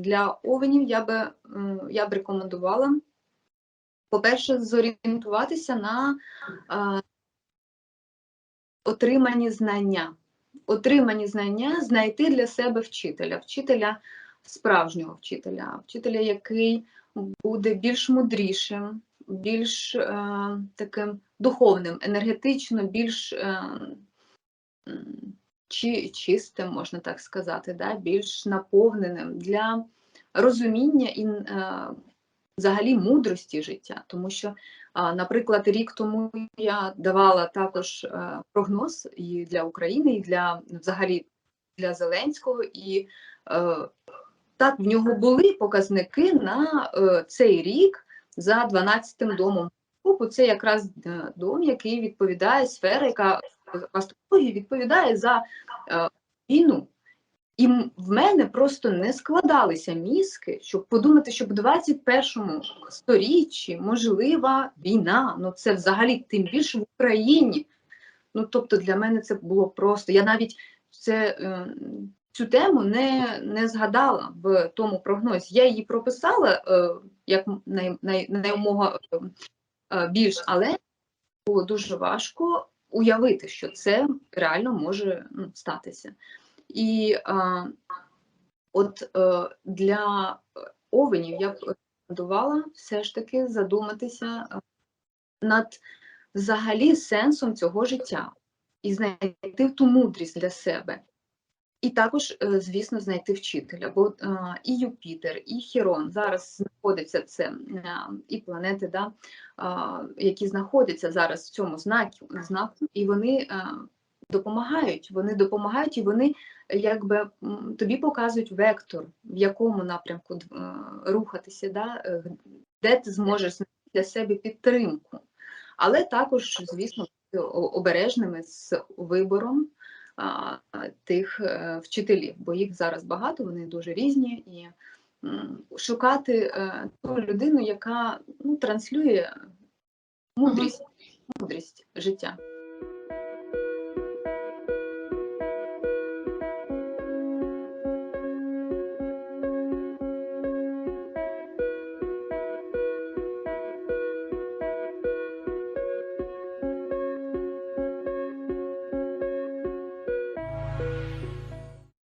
для овенів я би, я б рекомендувала, по-перше, зорієнтуватися на отримані знання. Отримані знання знайти для себе вчителя, вчителя справжнього вчителя, вчителя, який буде більш мудрішим, більш е, таким духовним, енергетично, більш е, чи, чистим, можна так сказати, да? більш наповненим для розуміння і е, взагалі мудрості життя. Тому що, наприклад, рік тому я давала також е, прогноз і для України, і для взагалі для Зеленського, і е, так в нього були показники на цей рік за 12-м домом. Це якраз дом, який відповідає сфера, яка астрології відповідає за е, війну. І в мене просто не складалися мізки, щоб подумати, що в 21 сторіччі можлива війна. Ну це взагалі тим більше в Україні. Ну тобто для мене це було просто. Я навіть це, е, цю тему не, не згадала в тому прогнозі. Я її прописала е, як най, най, е, е, більш, але було дуже важко уявити, що це реально може ну, статися. І а, от е, для овенів я б рекомендувала все ж таки задуматися е, над взагалі сенсом цього життя і знайти ту мудрість для себе. І також, е, звісно, знайти вчителя, бо е, і Юпітер, і Хірон зараз знаходяться це е, і планети, да, які знаходяться зараз в цьому знаку, знаку і вони допомагають. Вони допомагають і вони якби тобі показують вектор, в якому напрямку рухатися, да, де ти зможеш знайти для себе підтримку. Але також, звісно, обережними з вибором тих е, вчителів, бо їх зараз багато, вони дуже різні, і шукати е, ту людину, яка ну, транслює мудрість, мудрість життя.